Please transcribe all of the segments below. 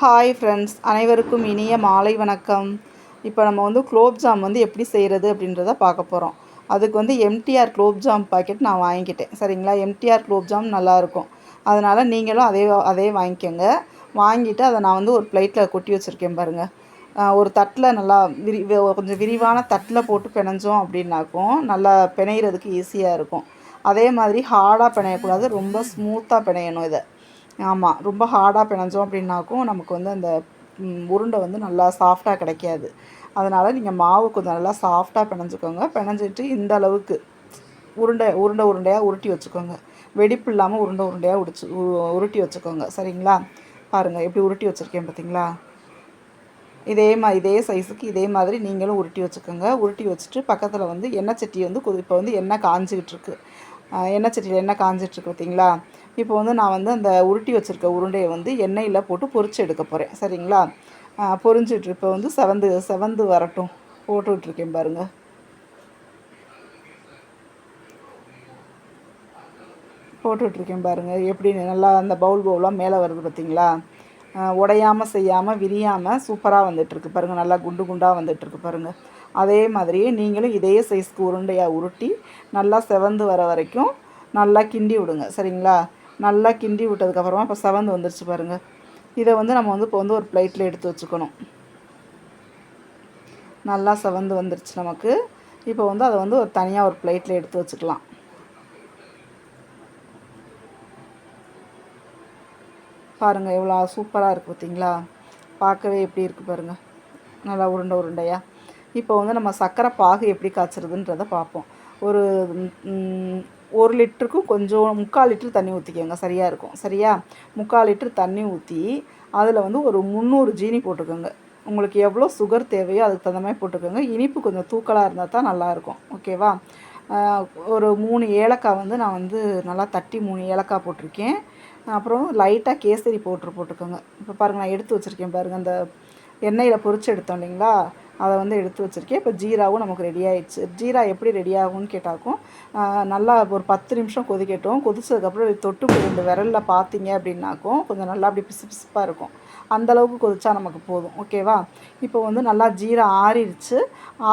Hi friends அனைவருக்கும் இனிய மாலை வணக்கம். இப்போ நம்ம வந்து குலோப்ஜாம் வந்து எப்படி செய்கிறது அப்படின்றத பார்க்க போகிறோம் அதுக்கு வந்து எம்டிஆர் குலோப்ஜாம் பாக்கெட் நான் வாங்கிக்கிட்டேன். சரிங்களா? எம்டிஆர் குலோப்ஜாம் நல்லாயிருக்கும். அதனால் நீங்களும் அதே அதே வாங்கிக்கோங்க. வாங்கிட்டு அதை நான் வந்து ஒரு பிளேட்டில் கொட்டி வச்சுருக்கேன் பாருங்கள் ஒரு தட்டில் நல்லா விரி கொஞ்சம் விரிவான தட்டில் போட்டு பிணைஞ்சோம் அப்படின்னாக்கும் நல்லா பிணையிறதுக்கு ஈஸியாக இருக்கும். அதே மாதிரி ஹார்டாக பிணையக்கூடாது. ரொம்ப ஸ்மூத்தாக பிணையணும் இதை. ஆமாம் ரொம்ப ஹார்டாக பிணைஞ்சோம் அப்படின்னாக்கும் நமக்கு வந்து அந்த உருண்டை வந்து நல்லா சாஃப்டாக கிடைக்காது. அதனால் நீங்கள் மாவு கொஞ்சம் நல்லா சாஃப்டாக பிணைஞ்சுக்கோங்க. பிணைஞ்சிட்டு இந்த அளவுக்கு உருண்டை உருண்டை உருண்டையாக உருட்டி வச்சுக்கோங்க. வெடிப்பு இல்லாமல் உருண்டை உருண்டையாக உடிச்சு உ- உருட்டி வச்சுக்கோங்க. சரிங்களா? பாருங்கள் எப்படி உருட்டி வச்சுருக்கேன் பார்த்தீங்களா இதே மா இதே சைஸுக்கு இதே மாதிரி நீங்களும் உருட்டி வச்சுக்கோங்க. உருட்டி வச்சுட்டு பக்கத்தில் வந்து எண்ணெய் சட்டி வந்து இப்போ வந்து எண்ணெய் காஞ்சிக்கிட்டு இருக்கு. எண்ணெய் சட்டியில் எண்ணெய் காஞ்சிட்ருக்கு பார்த்தீங்களா இப்போ வந்து நான் வந்து அந்த உருட்டி வச்சுருக்க உருண்டையை வந்து எண்ணெயில் போட்டு பொறிச்சு எடுக்க போகிறேன் சரிங்களா? பொறிஞ்சிட்டு இப்போ வந்து செவந்து செவந்து வரட்டும். போட்டுட்ருக்கேன் பாருங்கள் போட்டுட்ருக்கேன் பாருங்கள் எப்படி நல்லா அந்த பவுல் பவுலாக மேலே வருது பார்த்தீங்களா? உடையாமல் செய்யாமல் விரியாமல் சூப்பராக வந்துட்டுருக்கு பாருங்கள் நல்லா குண்டு குண்டாக வந்துட்டுருக்கு பாருங்கள் அதே மாதிரியே நீங்களும் இதே சைஸ்க்கு உருண்டையாக உருட்டி நல்லா செவந்து வர வரைக்கும் நல்லா கிண்டி விடுங்க. சரிங்களா? நல்லா கிண்டி விட்டதுக்கப்புறமா இப்போ செவந்து வந்துருச்சு பாருங்கள் இதை வந்து நம்ம வந்து இப்போ வந்து ஒரு பிளேட்டில் எடுத்து வச்சுக்கணும். நல்லா செவந்து வந்துருச்சு நமக்கு. இப்போ வந்து அதை வந்து ஒரு தனியாக ஒரு பிளேட்டில் எடுத்து வச்சுக்கலாம். பாருங்கள் எவ்வளோ சூப்பராக இருக்குது பார்த்தீங்களா பார்க்கவே எப்படி இருக்குது பாருங்கள் நல்லா உருண்டை உருண்டையாக இப்போ வந்து நம்ம சர்க்கரை பாகு எப்படி காய்ச்சறதுன்றதை பார்ப்போம். ஒரு ஒரு லிட்டருக்கும் கொஞ்சம் முக்கால் லிட்டர் தண்ணி ஊற்றிக்கோங்க சரியாக இருக்கும். சரியா? முக்கால் லிட்டர் தண்ணி ஊற்றி அதில் வந்து ஒரு முந்நூறு ஜீனி போட்டுக்கோங்க. உங்களுக்கு எவ்வளோ சுகர் தேவையோ அதுக்கு தகுந்த மாதிரி போட்டுக்கோங்க. இனிப்பு கொஞ்சம் தூக்கலாக இருந்தால் தான் நல்லாயிருக்கும் ஓகேவா ஒரு மூணு ஏலக்காய் வந்து நான் வந்து நல்லா தட்டி மூணு ஏலக்காய் போட்டிருக்கேன். அப்புறம் லைட்டாக கேசரி பவுட்ரு போட்டுக்கோங்க. இப்போ பாருங்கள் நான் எடுத்து வச்சுருக்கேன் பாருங்கள் அந்த எண்ணெயில் பொறிச்சு எடுத்தோம் இல்லைங்களா? அதை வந்து எடுத்து வச்சுருக்கேன். இப்போ ஜீராவும் நமக்கு ரெடி ஆயிடுச்சு. ஜீரா எப்படி ரெடி ஆகும்னு கேட்டாக்கும் நல்லா ஒரு பத்து நிமிஷம் கொதிக்கட்டும். கொதிச்சதுக்கப்புறம் தொட்டு இப்படி ரெண்டு விரலில் பார்த்தீங்க அப்படின்னாக்கும் கொஞ்சம் நல்லா அப்படி பிசு பிசுப்பாக இருக்கும். அந்தளவுக்கு கொதிச்சா நமக்கு போதும். ஓகேவா? இப்போ வந்து நல்லா ஜீரா ஆறிடுச்சு.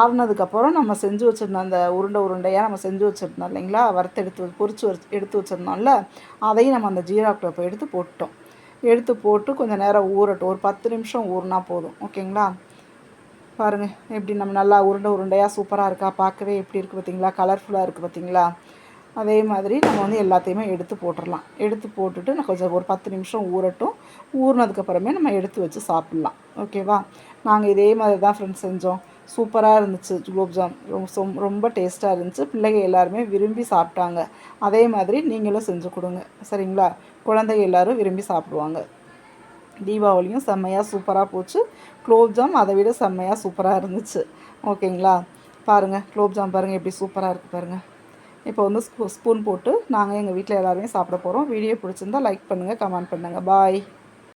ஆறுனதுக்கப்புறம் நம்ம செஞ்சு வச்சுருந்தோம் அந்த உருண்டை உருண்டையாக நம்ம செஞ்சு வச்சுருந்தோம் இல்லைங்களா? வறுத்தெடுத்து எடுத்து வச்சு எடுத்து வச்சுருந்தோம்ல? அதையும் நம்ம அந்த ஜீராக்குள்ள இப்போ எடுத்து போட்டோம். எடுத்து போட்டு கொஞ்சம் நேரம் ஊறட்டும். ஒரு பத்து நிமிஷம் ஊறினா போதும். ஓகேங்களா? பாருங்கள் எப்படி நம்ம நல்லா உருண்டை உருண்டையாக சூப்பராக இருக்கா? பார்க்கவே எப்படி இருக்குது பார்த்தீங்களா? கலர்ஃபுல்லாக இருக்குது பார்த்தீங்களா? அதே மாதிரி நம்ம வந்து எல்லாத்தையுமே எடுத்து போட்டுடலாம் எடுத்து போட்டுட்டு நான் கொஞ்சம் ஒரு பத்து நிமிஷம் ஊறட்டும். ஊறினதுக்கப்புறமே நம்ம எடுத்து வச்சு சாப்பிட்லாம். ஓகேவா நாங்கள் இதே மாதிரி தான் ஃப்ரெண்ட்ஸ் செஞ்சோம். சூப்பராக இருந்துச்சு குலோப்ஜாம் ரொம்ப சொம்- ரொம்ப டேஸ்ட்டாக இருந்துச்சு. பிள்ளைங்க எல்லாருமே விரும்பி சாப்பிட்டாங்க. அதே மாதிரி நீங்களும் செஞ்சு கொடுங்க. சரிங்களா? குழந்தைங்க எல்லோரும் விரும்பி சாப்பிடுவாங்க. தீபாவளியும் செம்மையாக சூப்பராக போச்சு. குலோப்ஜாம் அதை விட செம்மையாக சூப்பராக இருந்துச்சு. ஓகேங்களா? பாருங்கள் குலோப்ஜாம் பாருங்கள் எப்படி சூப்பராக இருக்குது பாருங்கள் இப்போ வந்து ஸ்பூ ஸ்பூன் போட்டு நாங்கள் எங்கள் வீட்டில் எல்லாருமே சாப்பிட போகிறோம் வீடியோ பிடிச்சிருந்தா லைக் பண்ணுங்கள் கமெண்ட் பண்ணுங்கள் பாய்